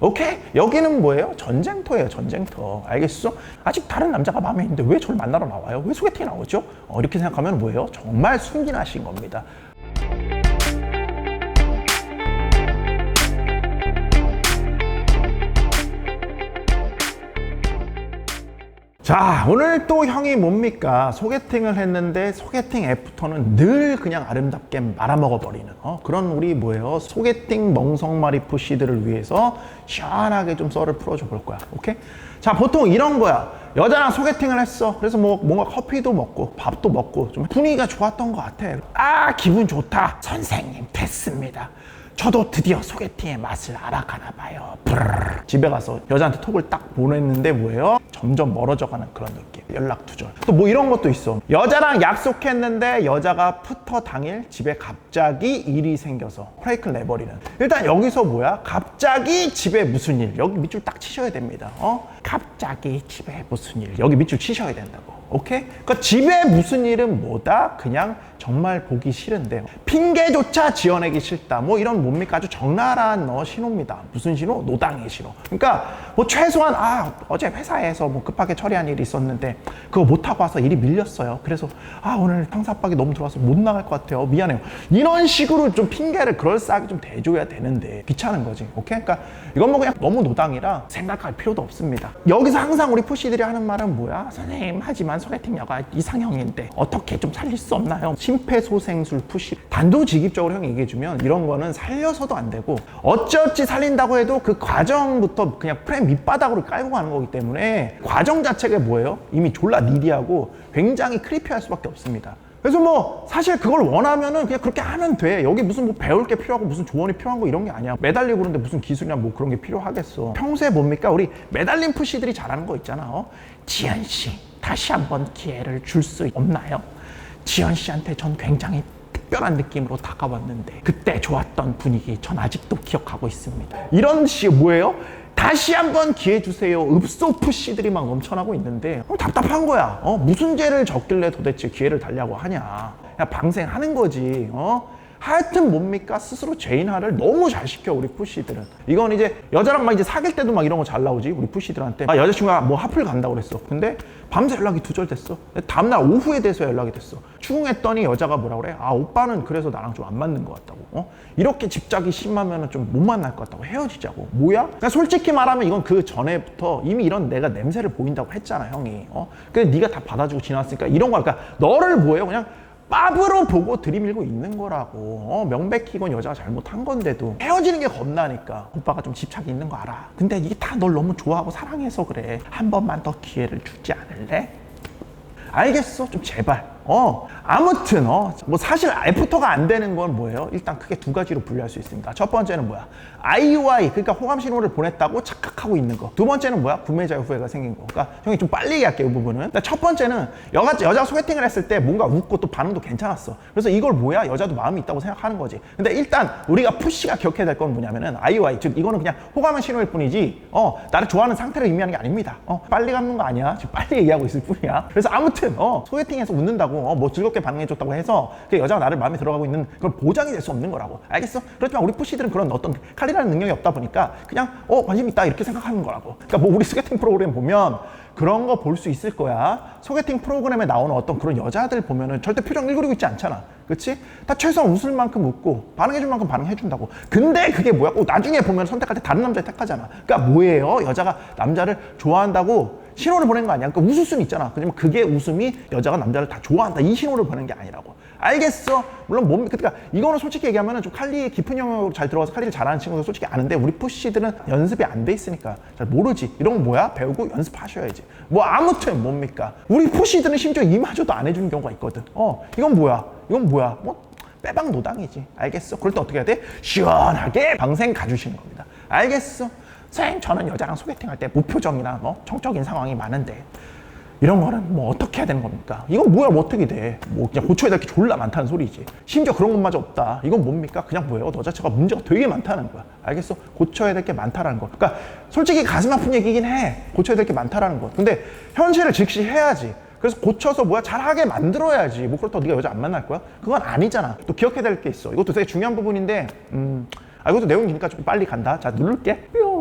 오케이? 여기는 뭐예요? 전쟁터예요, 전쟁터. 알겠어? 아직 다른 남자가 마음에 있는데 왜 저를 만나러 나와요? 왜 소개팅이 나오죠? 어, 이렇게 생각하면 뭐예요? 정말 순진하신 겁니다. 자, 오늘 또 형이 뭡니까? 소개팅을 했는데 소개팅 앱부터는 늘 그냥 아름답게 말아먹어버리는 어? 그런 우리 뭐예요? 소개팅 멍석마리 푸시들을 위해서 시원하게 좀 썰을 풀어줘 볼 거야. 오케이? 자, 보통 이런 거야. 여자랑 소개팅을 했어. 그래서 뭐 뭔가 커피도 먹고 밥도 먹고 좀 분위기가 좋았던 것 같아. 아, 기분 좋다. 선생님, 됐습니다. 저도 드디어 소개팅의 맛을 알아가나 봐요. 브르르. 집에 가서 여자한테 톡을 딱 보냈는데 뭐예요? 점점 멀어져가는 그런 느낌. 연락 두절. 또 뭐 이런 것도 있어. 여자랑 약속했는데 여자가 푸터 당일 집에 갑자기 일이 생겨서 브레이크를 내버리는. 일단 여기서 뭐야? 갑자기 집에 무슨 일? 여기 밑줄 딱 치셔야 됩니다. 어? 갑자기 집에 무슨 일? 여기 밑줄 치셔야 된다고. 오케이? 그러니까 집에 무슨 일은 뭐다? 그냥 정말 보기 싫은데 핑계조차 지어내기 싫다. 뭐 이런 뭡니까? 아주 적나라한 어, 신호입니다. 무슨 신호? 노당의 신호. 그러니까 뭐 최소한 아 어제 회사에서 뭐 급하게 처리한 일이 있었는데 그거 못 하고 와서 일이 밀렸어요. 그래서 아 오늘 상사 압박이 너무 들어와서 못 나갈 것 같아요. 미안해요. 이런 식으로 좀 핑계를 그럴싸하게 좀 대줘야 되는데 귀찮은 거지. 오케이? 그러니까 이건 뭐 그냥 너무 노당이라 생각할 필요도 없습니다. 여기서 항상 우리 푸시들이 하는 말은 뭐야? 선생님 하지만 소개팅녀가 이상형인데 어떻게 좀 살릴 수 없나요? 심폐소생술 푸시 단도직입적으로 형이 얘기해주면 이런 거는 살려서도 안 되고 어찌어찌 살린다고 해도 그 과정부터 그냥 프레임 밑바닥으로 깔고 가는 거기 때문에 과정 자체가 뭐예요? 이미 졸라 니디하고 굉장히 크리피할 수밖에 없습니다. 그래서 뭐 사실 그걸 원하면은 그냥 그렇게 하면 돼. 여기 무슨 뭐 배울 게 필요하고 무슨 조언이 필요한 거 이런 게 아니야. 매달리고 그러는데 무슨 기술이나 뭐 그런 게 필요하겠어. 평소에 뭡니까? 우리 매달린 푸시들이 잘하는 거 있잖아. 어? 지현 씨 다시 한번 기회를 줄 수 없나요? 지현 씨한테 전 굉장히 특별한 느낌으로 다가왔는데 그때 좋았던 분위기 전 아직도 기억하고 있습니다. 이런 시 뭐예요? 다시 한번 기회 주세요. 읍소프 씨들이 막 넘쳐나고 있는데 어, 답답한 거야. 어? 무슨 죄를 졌길래 도대체 기회를 달라고 하냐. 그냥 방생하는 거지. 어? 하여튼 뭡니까? 스스로 죄인화를 너무 잘 시켜 우리 푸시들은. 이건 이제 여자랑 막 이제 사귈 때도 막 이런 거 잘 나오지 우리 푸시들한테. 아, 여자친구가 뭐 하플 간다고 그랬어. 근데 밤새 연락이 두절됐어. 다음날 오후에 돼서 연락이 됐어. 추궁했더니 여자가 뭐라 그래? 아 오빠는 그래서 나랑 좀 안 맞는 것 같다고. 어? 이렇게 집착이 심하면 좀 못 만날 것 같다고. 헤어지자고. 뭐야? 그러니까 솔직히 말하면 이건 그 전에부터 이미 이런 내가 냄새를 보인다고 했잖아 형이. 어? 근데 네가 다 받아주고 지났으니까 이런 거 그러니까 너를 뭐예요 그냥 pap으로 보고 들이밀고 있는 거라고. 어, 명백히 이건 여자가 잘못한 건데도. 헤어지는 게 겁나니까. 오빠가 좀 집착이 있는 거 알아. 근데 이게 다 널 너무 좋아하고 사랑해서 그래. 한 번만 더 기회를 주지 않을래? 알겠어. 좀 제발 어 아무튼 어 뭐 사실 애프터가 안 되는 건 뭐예요? 일단 크게 두 가지로 분류할 수 있습니다. 첫 번째는 뭐야? IUI 그러니까 호감 신호를 보냈다고 착각하고 있는 거 두 번째는 뭐야? 구매자의 후회가 생긴 거. 그러니까 형이 좀 빨리 얘기할게요 이 부분은. 일단 첫 번째는 여자 여자 소개팅을 했을 때 뭔가 웃고 또 반응도 괜찮았어. 그래서 이걸 뭐야? 여자도 마음이 있다고 생각하는 거지. 근데 일단 우리가 푸시가 기억해야 될 건 뭐냐면은 IUI 즉 이거는 그냥 호감의 신호일 뿐이지 어 나를 좋아하는 상태를 의미하는 게 아닙니다. 어 빨리 감는 거 아니야? 지금 빨리 얘기하고 있을 뿐이야. 그래서 아무튼 어 소개팅에서 웃는다고 어, 뭐 즐겁게 반응해줬다고 해서 그 여자가 나를 마음에 들어가고 있는 그런 보장이 될 수 없는 거라고 알겠어? 그렇지만 우리 푸시들은 그런 어떤 칼이라는 능력이 없다 보니까 그냥 어 관심 있다 이렇게 생각하는 거라고 그러니까 뭐 우리 소개팅 프로그램 보면 그런 거 볼 수 있을 거야 소개팅 프로그램에 나오는 어떤 그런 여자들 보면은 절대 표정 일그리고 있지 않잖아 그치? 다 최소한 웃을 만큼 웃고 반응해줄 만큼 반응해준다고 근데 그게 뭐야? 꼭 나중에 보면 선택할 때 다른 남자를 택하잖아 그러니까 뭐예요? 여자가 남자를 좋아한다고 신호를 보낸 거 아니야. 그러니까 웃을 수는 있잖아. 그지만 그게 웃음이 여자가 남자를 다 좋아한다. 이 신호를 보낸 게 아니라고. 알겠어. 물론 몸, 그러니까 이거는 솔직히 얘기하면 좀 칼리의 깊은 영역으로 잘 들어가서 칼리를 잘하는 친구들 솔직히 아는데 우리 푸시들은 연습이 안 돼 있으니까 잘 모르지. 이런 거 뭐야? 배우고 연습하셔야지. 뭐 아무튼 뭡니까? 우리 푸시들은 심지어 이마저도 안 해주는 경우가 있거든. 어, 이건 뭐야? 이건 뭐야? 뭐 빼박 노당이지. 알겠어? 그럴 때 어떻게 해야 돼? 시원하게 방생 가주시는 겁니다. 알겠어? 선생님 저는 여자랑 소개팅 할 때 무표정이나 뭐 정적인 상황이 많은데 이런 거는 뭐 어떻게 해야 되는 겁니까? 이건 뭐야 뭐 어떻게 돼? 뭐 그냥 고쳐야 될 게 졸라 많다는 소리지. 심지어 그런 것마저 없다. 이건 뭡니까? 그냥 뭐예요? 너 자체가 문제가 되게 많다는 거야. 알겠어? 고쳐야 될 게 많다라는 거. 그러니까 솔직히 가슴 아픈 얘기긴 해. 고쳐야 될 게 많다라는 거. 근데 현실을 직시해야지. 그래서 고쳐서 뭐야 잘하게 만들어야지. 뭐 그렇다고 네가 여자 안 만날 거야? 그건 아니잖아. 또 기억해야 될 게 있어. 이것도 되게 중요한 부분인데, 음, 아 이것도 내용 기니까 좀 빨리 간다. 자 누를게. 뿅.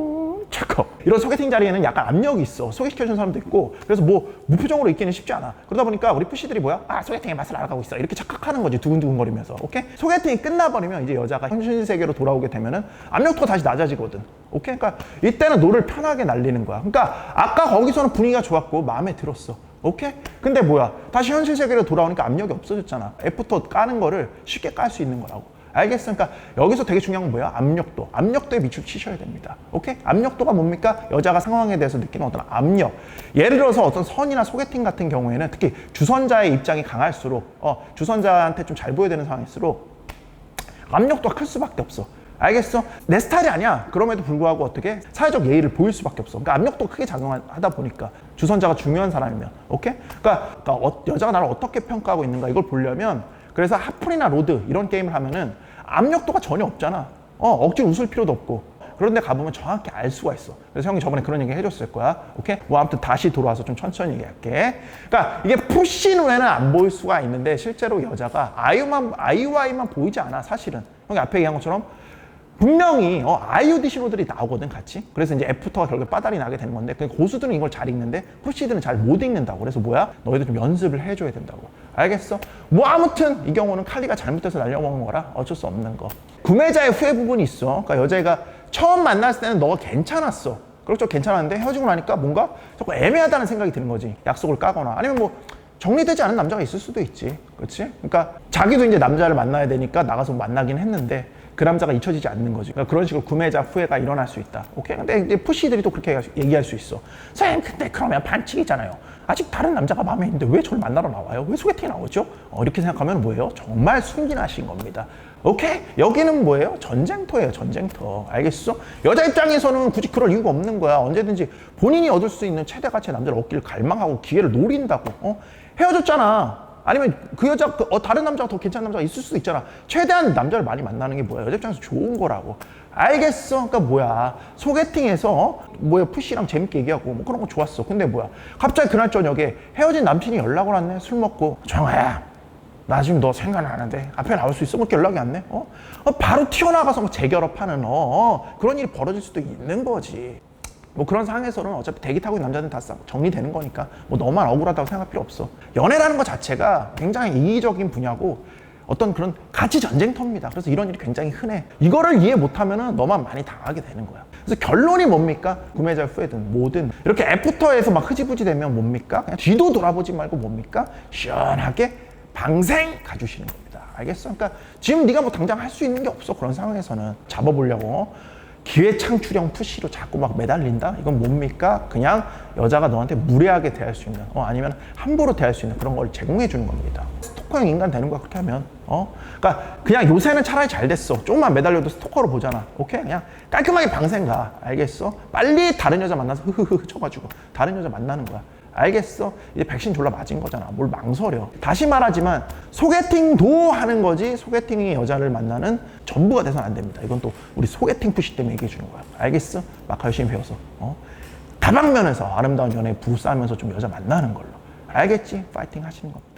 거. 이런 소개팅 자리에는 약간 압력이 있어. 소개시켜준 사람도 있고. 그래서 뭐 무표정으로 있기는 쉽지 않아. 그러다 보니까 우리 푸시들이 뭐야? 아 소개팅의 맛을 알아가고 있어. 이렇게 착각하는 거지. 두근두근거리면서. 오케이? 소개팅이 끝나버리면 이제 여자가 현실 세계로 돌아오게 되면은 압력도 다시 낮아지거든. 오케이? 그러니까 이때는 노를 편하게 날리는 거야. 그러니까 아까 거기서는 분위기가 좋았고 마음에 들었어. 오케이? 근데 뭐야? 다시 현실 세계로 돌아오니까 압력이 없어졌잖아. 애프터 까는 거를 쉽게 깔 수 있는 거라고. 알겠어? 그러니까 여기서 되게 중요한 건 뭐야? 압력도. 압력도에 밑줄 치셔야 됩니다. 오케이? 압력도가 뭡니까? 여자가 상황에 대해서 느끼는 어떤 압력. 예를 들어서 어떤 선이나 소개팅 같은 경우에는 특히 주선자의 입장이 강할수록, 어, 주선자한테 좀 잘 보여야 되는 상황일수록 압력도가 클 수밖에 없어. 알겠어? 내 스타일이 아니야. 그럼에도 불구하고 어떻게 사회적 예의를 보일 수밖에 없어. 그러니까 압력도 크게 작용하다 보니까 주선자가 중요한 사람이면, 오케이? 그러니까, 그러니까 어- 여자가 나를 어떻게 평가하고 있는가 이걸 보려면 그래서 하플이나 로드 이런 게임을 하면은 압력도가 전혀 없잖아. 어, 억지로 웃을 필요도 없고. 그런데 가보면 정확히 알 수가 있어. 그래서 형이 저번에 그런 얘기 해줬을 거야. 오케이? 뭐 아무튼 다시 돌아와서 좀 천천히 얘기할게. 그러니까 이게 푸시 눈에는 안 보일 수가 있는데 실제로 여자가 아이만 아이와이만 보이지 않아 사실은. 형이 앞에 얘기한 것처럼 분명히 어, IOD 신호들이 나오거든 같이. 그래서 이제 애프터가 결국에 빠달이 나게 되는 건데 그 고수들은 이걸 잘 읽는데 푸시들은 잘 못 읽는다고. 그래서 뭐야? 너희들 좀 연습을 해줘야 된다고. 알겠어? 뭐 아무튼 이 경우는 칼리가 잘못돼서 날려먹은 거라 어쩔 수 없는 거. 구매자의 후회 부분이 있어. 그러니까 여자애가 처음 만났을 때는 너가 괜찮았어. 그렇죠 괜찮았는데 헤어지고 나니까 뭔가 자꾸 애매하다는 생각이 드는 거지. 약속을 까거나. 아니면 뭐 정리되지 않은 남자가 있을 수도 있지. 그렇지? 그러니까 자기도 이제 남자를 만나야 되니까 나가서 만나긴 했는데 그 남자가 잊혀지지 않는 거지. 그러니까 그런 식으로 구매자 후회가 일어날 수 있다. 오케이? 근데 이제 푸시들이 또 그렇게 얘기할 수 있어. 선생님, 근데 그러면 반칙이잖아요. 아직 다른 남자가 마음에 있는데 왜 저를 만나러 나와요? 왜 소개팅이 나오죠? 어, 이렇게 생각하면 뭐예요? 정말 순진하신 겁니다. 오케이? 여기는 뭐예요? 전쟁터예요, 전쟁터. 알겠어? 여자 입장에서는 굳이 그럴 이유가 없는 거야. 언제든지 본인이 얻을 수 있는 최대 가치의 남자를 얻기를 갈망하고 기회를 노린다고. 어? 헤어졌잖아. 아니면 그 여자, 그, 어, 다른 남자가 더 괜찮은 남자가 있을 수도 있잖아. 최대한 남자를 많이 만나는 게 뭐야? 여자 입장에서 좋은 거라고. 알겠어. 그러니까 뭐야. 소개팅에서, 어? 뭐야. 푸시랑 재밌게 얘기하고, 뭐 그런 거 좋았어. 근데 뭐야. 갑자기 그날 저녁에 헤어진 남친이 연락을 왔네. 술 먹고. 정아야. 나 지금 너 생각 나는데 앞에 나올 수 있어? 뭐 이렇게 연락이 안 돼? 어? 어, 바로 튀어나가서 뭐 재결합하는 어, 어, 그런 일이 벌어질 수도 있는 거지. 뭐 그런 상황에서는 어차피 대기 타고 있는 남자들은 다싹 정리되는 거니까 뭐 너만 억울하다고 생각할 필요 없어. 연애라는 것 자체가 굉장히 이기적인 분야고 어떤 그런 가치 전쟁터입니다. 그래서 이런 일이 굉장히 흔해. 이거를 이해 못하면은 너만 많이 당하게 되는 거야. 그래서 결론이 뭡니까? 구매자 후회든 뭐든 이렇게 애프터에서 막 흐지부지 되면 뭡니까? 그냥 뒤도 돌아보지 말고 뭡니까? 시원하게 방생 가주시는 겁니다. 알겠어? 그러니까 지금 네가 뭐 당장 할 수 있는 게 없어 그런 상황에서는 잡아보려고 기회 창출형 푸시로 자꾸 막 매달린다? 이건 뭡니까? 그냥 여자가 너한테 무례하게 대할 수 있는 어 아니면 함부로 대할 수 있는 그런 걸 제공해 주는 겁니다. 스토커형 인간 되는 거야 그렇게 하면 어 그러니까 그냥 요새는 차라리 잘 됐어 조금만 매달려도 스토커로 보잖아 오케이 그냥 깔끔하게 방생 가 알겠어 빨리 다른 여자 만나서 흐흐흐 쳐가지고 다른 여자 만나는 거야 알겠어? 이제 백신 졸라 맞은 거잖아. 뭘 망설여. 다시 말하지만 소개팅도 하는 거지 소개팅이 여자를 만나는 전부가 돼서는 안 됩니다. 이건 또 우리 소개팅 푸시 때문에 얘기해 주는 거야. 알겠어? 막 열심히 배워서. 어? 다방면에서 아름다운 연애 부싸면서 좀 여자 만나는 걸로. 알겠지? 파이팅 하시는 겁니다.